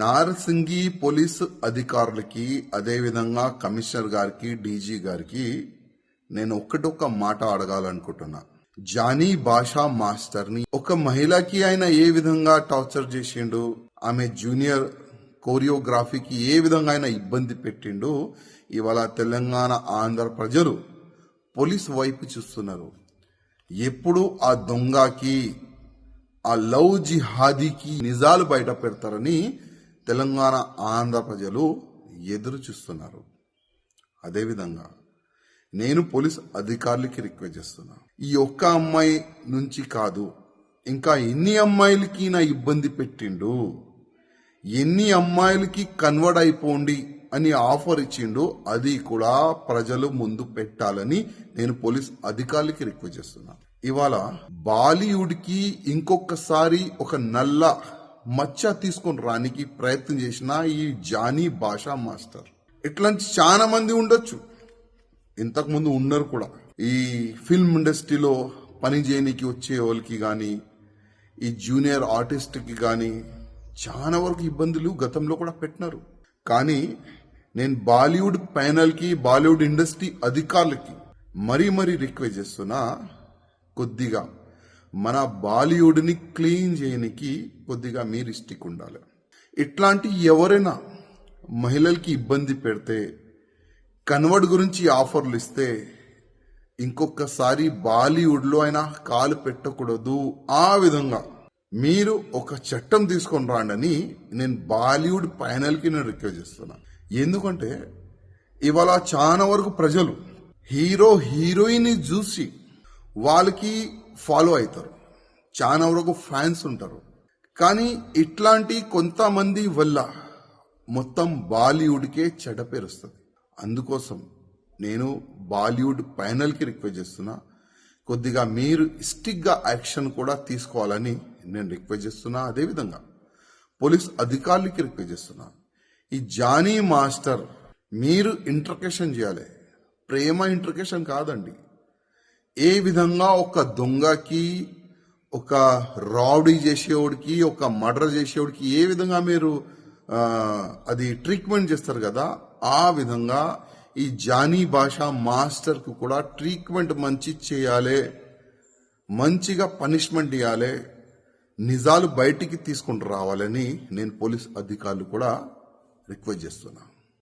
Narsingi police అధికారులకి అదేవిధంగా commissioner గారికి డీజీ గారికి నేను ఒక్కటొక్క మాట అడగాలనుకుంటున్నా. జానీ భాషా మాస్టర్ని ఒక మహిళకి ఆయన ఏ విధంగా టార్చర్ చేసిండు ఆమె జూనియర్ కోరియోగ్రఫీకి ఏ విధంగా ఆయన ఇబ్బంది పెట్టిండు ఇవాళ తెలంగాణ ఆంధ్ర ప్రజలు పోలీస్ వైపు చూస్తున్నారు. ఎప్పుడు ఆ దొంగకి ఆ లవ్ జిహాదీకి నిజాలు బయట పెడతారని తెలంగాణ ఆంధ్ర ప్రజలు ఎదురు చూస్తున్నారు. అదేవిధంగా నేను పోలీస్ అధికారులకి రిక్వెస్ట్ చేస్తున్నా. ఈ ఒక్క అమ్మాయి నుంచి కాదు ఇంకా ఎన్ని అమ్మాయిలకి నా ఇబ్బంది పెట్టిండు? ఎన్ని అమ్మాయిలకి కన్వర్ట్ అయిపోండి అని ఆఫర్ ఇచ్చిండు? అది కూడా ప్రజలు ముందు పెట్టాలని నేను పోలీస్ అధికారులకి రిక్వెస్ట్ చేస్తున్నా. ఇవాళ బాలీవుడ్కి ఇంకొకసారి ఒక నల్ల మచ్చ తీసుకొని రానికి ప్రయత్నం చేసిన ఈ జానీ భాషా మాస్టర్. ఇట్లాంటి చాలా మంది ఉండొచ్చు. ఇంతకు ముందు ఉన్నారు కూడా. ఈ ఫిల్మ్ ఇండస్ట్రీలో పని చేయనికి వచ్చే వాళ్ళకి కానీ ఈ జూనియర్ ఆర్టిస్ట్కి కానీ చాలా వరకు ఇబ్బందులు గతంలో కూడా పెట్టినారు. కానీ నేను బాలీవుడ్ ప్యానల్కి బాలీవుడ్ ఇండస్ట్రీ అధికారులకి మరీ మరీ రిక్వెస్ట్ చేస్తున్నా కొద్దిగా మన బాలీవుడ్ని క్లీన్ చేయనికి కొద్దిగా మీరు ఇష్టిక్ ఉండాలి ఇట్లాంటి ఎవరైనా మహిళలకి ఇబ్బంది పెడితే కన్వర్ట్ గురించి ఆఫర్లు ఇస్తే ఇంకొకసారి బాలీవుడ్లో అయినా కాలు పెట్టకూడదు. ఆ విధంగా మీరు ఒక చట్టం తీసుకొని రాండని నేను బాలీవుడ్ ప్యానల్కి నేను రిక్వెస్ట్ చేస్తున్నా. ఎందుకంటే ఇవాళ చాలా వరకు ప్రజలు హీరో హీరోయిన్ చూసి వాళ్ళకి ఫాలో అవుతారు చాలా వరకు ఫ్యాన్స్ ఉంటారు. కానీ ఇట్లాంటి కొంతమంది వల్ల మొత్తం బాలీవుడ్కే చెడ్డ పేరు వస్తుంది. అందుకోసం నేను బాలీవుడ్ ప్యానల్కి రిక్వెస్ట్ చేస్తున్నా. కొద్దిగా మీరు స్టిక్గా యాక్షన్ కూడా తీసుకోవాలని నేను రిక్వెస్ట్ చేస్తున్నా. అదేవిధంగా పోలీస్ అధికారులకి రిక్వెస్ట్ చేస్తున్నా. ఈ జానీ మాస్టర్ మీరు ఇంటర్కేషన్ చేయాలి. ప్రేమ ఇంటర్కేషన్ కాదండి. ఏ విధంగా ఒక దొంగకి ఒక రౌడీ చేసేవాడికి ఒక మర్డర్ చేసేవాడికి ఏ విధంగా మీరు అది ట్రీట్మెంట్ చేస్తారు కదా ఆ విధంగా ఈ జానీ భాష మాస్టర్కు కూడా ట్రీట్మెంట్ మంచి చేయాలి మంచిగా పనిష్మెంట్ ఇవ్వాలి నిజాలు బయటికి తీసుకుంటూ రావాలని నేను పోలీస్ అధికారులు కూడా రిక్వెస్ట్ చేస్తున్నాను.